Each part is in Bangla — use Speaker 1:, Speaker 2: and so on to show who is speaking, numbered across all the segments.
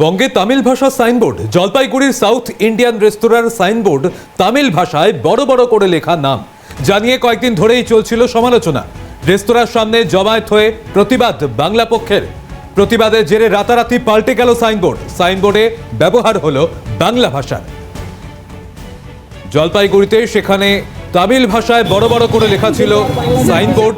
Speaker 1: বঙ্গে তামিল ভাষা সাইনবোর্ড, জলপাইগুড়ির সাউথ ইন্ডিয়ান রেস্তোরাঁর সাইনবোর্ড তামিল ভাষায় বড় বড় করে লেখা নাম। জানিয়ে কয়েকদিন ধরেই চলছিল সমালোচনা। রেস্তোরাঁর সামনে জমায়েত হয়ে প্রতিবাদ বাংলা পক্ষের। প্রতিবাদের জেরে রাতারাতি পাল্টে গেল সাইনবোর্ড। সাইনবোর্ডে ব্যবহার হলো বাংলা ভাষার। জলপাইগুড়িতে সেখানে তামিল ভাষায় বড় বড় করে লেখা ছিল সাইনবোর্ড।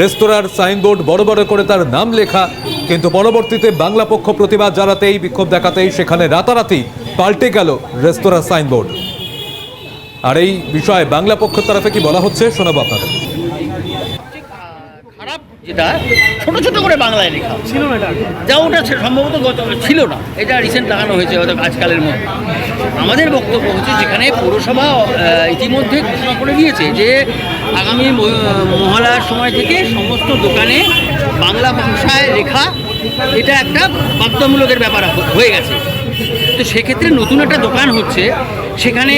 Speaker 1: রেস্তোরাঁর সাইনবোর্ড বড় বড় করে তার নাম লেখা কিন্তু পরবর্তীতে বাংলা পক্ষ প্রতিবাদ জানাতেই, বিক্ষোভ দেখাতেই সেখানে রাতারাতি পাল্টে গেল রেস্তোরাঁ সাইনবোর্ড। আর এই বিষয়ে বাংলা পক্ষের তরফে কি বলা হচ্ছে শোনাবো আপনাদের।
Speaker 2: যেটা ছোট ছোট করে বাংলায় লেখা। ছিল না যা ওটা সম্ভবত গত ছিল না। এটা রিসেন্ট লাগানো হয়েছে হয়তো আজকালের মধ্যে। আমাদের বক্তব্য হচ্ছে যেখানে পৌরসভা ইতিমধ্যে ঘোষণা করে দিয়েছে যে আগামী মহালয়ার সময় থেকে সমস্ত দোকানে বাংলা ভাষায় লেখা এটা একটা বাধ্যতামূলকের ব্যাপার হয়ে গেছে। তো সেক্ষেত্রে নতুন একটা দোকান হচ্ছে, সেখানে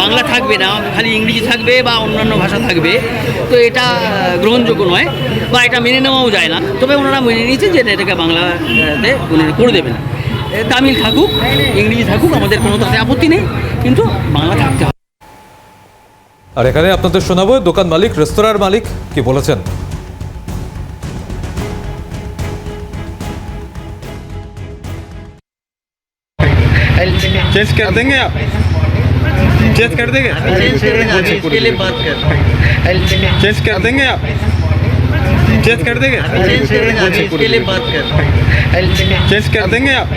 Speaker 2: বাংলা থাকবে না, খালি ইংরেজি থাকবে বা অন্যান্য ভাষা থাকবে। তো এটা গ্রহণযোগ্য নয় বা এটা মেনে নেওয়াও যায় না। তবে ওনারা মেনে নিয়েছে যে এটাকে বাংলাতে উনি করে দেবেন। তামিল থাকুক, ইংরেজি থাকুক, আমাদের কোনো তাতে আপত্তি নেই, কিন্তু বাংলা থাকতে হবে।
Speaker 1: আর এখানে আপনাদের শোনাবো দোকান মালিক, রেস্তোরাঁর মালিক কি বলেছেন?
Speaker 3: चेंज कर देंगे आप? चेंज कर देंगे? चेंज कर देंगे आप? चेंज कर देंगे? चेंज कर देंगे आप?